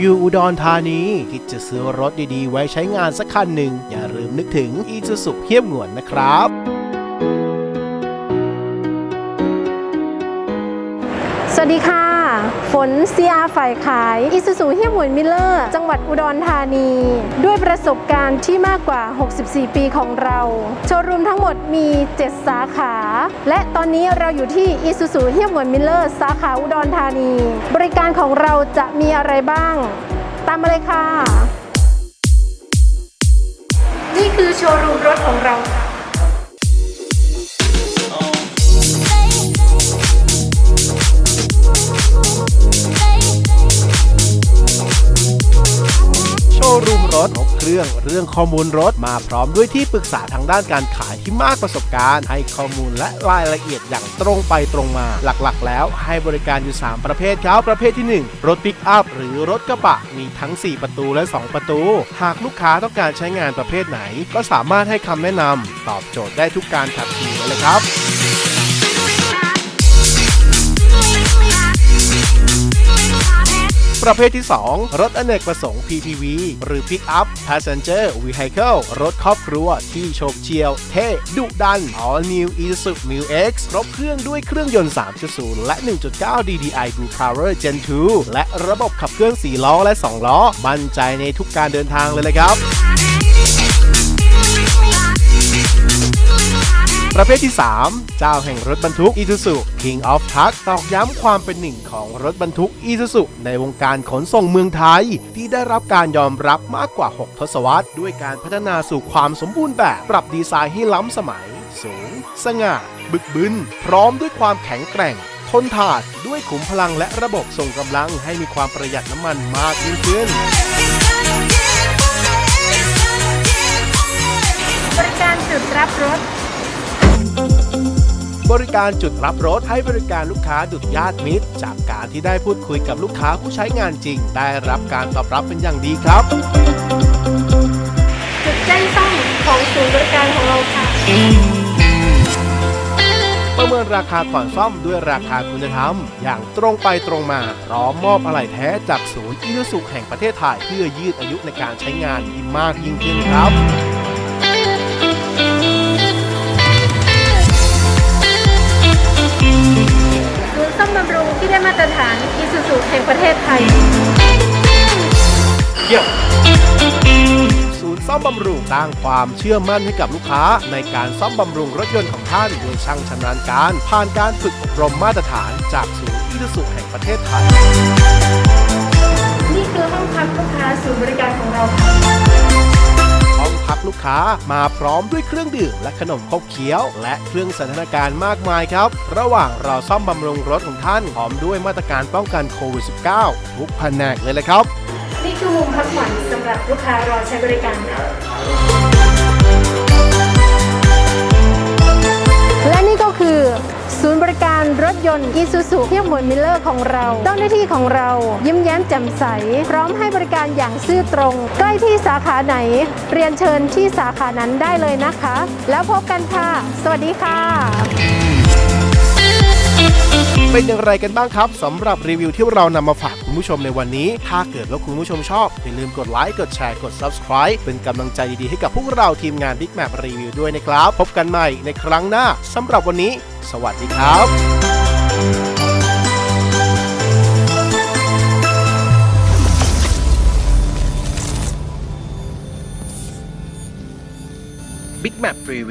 อยู่อุดรธานีคิดจะซื้อรถดีๆ ไว้ใช้งานสักคันหนึ่ง อย่าลืมนึกถึงอีซูซุเฮียมหงวนนะครับสวัสดีค่ะ ฝนเซียฝ่ายขายอิสุสุเฮียหมุนมิลเลอร์ จังหวัดอุดรธานี ด้วยประสบการณ์ที่มากกว่า 64 ปีของเรา โชว์รูมทั้งหมดมี 7 สาขา และตอนนี้เราอยู่ที่อิสุสุเฮียหมุนมิลเลอร์ สาขาอุดรธานี บริการของเราจะมีอะไรบ้าง ตามมาเลยค่ะ นี่คือโชว์รูมรถของเราค่ะ ถครบเครื่องเรื่องข้อมูลรถมาพร้อมด้วยที่ปรึกษาทางด้านการขายที่มากประสบการณ์ ให้ข้อมูลและรายละเอียดอย่างตรงไปตรงมา หลักๆ แล้วให้บริการอยู่ 3 ประเภทครับประเภทที่ 1 รถปิกอัพหรือรถกระบะมีทั้ง 4 ประตูและ 2 ประตู หากลูกค้าต้องการใช้งานประเภทไหน ก็สามารถให้คำแนะนำตอบโจทย์ได้ทุกการขับขี่เลยครับ ประเภทที่ 2 รถอเนกประสงค์ PPV หรือ Pick-up Passenger Vehicle รถครอบครัวที่โฉบเฉี่ยว เท่ ดุดัน All New Isuzu Mu X ครบเครื่องด้วยเครื่องยนต์ 3.0 และ 1.9 DDI Blue Power Gen 2 และระบบขับเคลื่อน 4 ล้อและ 2 ล้อ มั่นใจในทุกการเดินทางเลยเลยครับ ประเภทที่ 3 เจ้าแห่งรถบรรทุก Isuzu King of Truck ตอกย้ำความเป็นหนึ่งของรถบรรทุก Isuzu ในวงการขนส่งเมืองไทย ที่ได้รับการยอมรับมากกว่า 6 ทศวรรษ ด้วยการพัฒนาสู่ความสมบูรณ์แบบ ปรับดีไซน์ให้ล้ำสมัย สูง สง่า บึกบึน พร้อมด้วยความแข็งแกร่ง ทนทานด้วยขุมพลังและระบบส่งกำลังให้มีความประหยัดน้ำมันมากยิ่งขึ้นบริการจุดรับรถ บริการจุดรับรถให้บริการลูกค้าดุดญาติมิตร จากการที่ได้พูดคุยกับลูกค้าผู้ใช้งานจริง ได้รับการตอบรับเป็นอย่างดีครับ จุดแจ้งซ่อมของศูนย์บริการของเราค่ะ ประเมินราคาก่อนซ่อมด้วยราคาคุณธรรม อย่างตรงไปตรงมาพร้อมมอบอะไหล่แท้จากศูนย์อิรุสุแห่งประเทศไทย เพื่อยืดอายุในการใช้งานที่มากยิ่งขึ้นครับ ศูนย์ซ่อมบำรุงที่ได้มาตรฐานอิสุสุแห่งประเทศไทยศูนย์ซ่อมบำรุงสร้างความเชื่อมั่นให้กับลูกค้า ในการซ่อมบำรุงรถยนต์ของท่านโดยช่างชำนาญการ ผ่านการฝึกอบรมมาตรฐานจากศูนย์อิรุสุแห่งประเทศไทย นี่คือห้องพักลูกค้าศูนย์บริการของเราค่ะับลูกค้ามาพร้อมด้วยเครื่องดื่มและขนมครบเคี้ยว และเครื่องสันทนาการมากมายครับ ระหว่างเราซ่อมบำรุงรถของท่านพร้อมด้วยมาตรการป้องกันโควิด -19 ทุกแผนกเลยละครับ นี่คือมุมพักผ่อนสำหรับลูกค้ารอใช้บริการค่ะ อีซูซูเที่ยบหมวดมิลเลอร์ของเรา เจ้าหน้าที่ของเรา ยิ้มแย้มแจ่มใส พร้อมให้บริการอย่างซื่อตรง ใกล้ที่สาขาไหน เรียนเชิญที่สาขานั้นได้เลยนะคะ แล้วพบกันค่ะ สวัสดีค่ะเป็นอย่างไรกันบ้างครับสำหรับรีวิวที่เรานำมาฝากคุณผู้ชมในวันนี้ ถ้าเกิดว่าคุณผู้ชมชอบ อย่าลืมกดไลค์กดแชร์กด subscribe เป็นกำลังใจดีๆ ให้กับพวกเราทีมงาน Big Map รีวิวด้วยนะครับ พบกันใหม่ในครั้งหน้าสำหรับวันนี้ สวัสดีครับ Map Review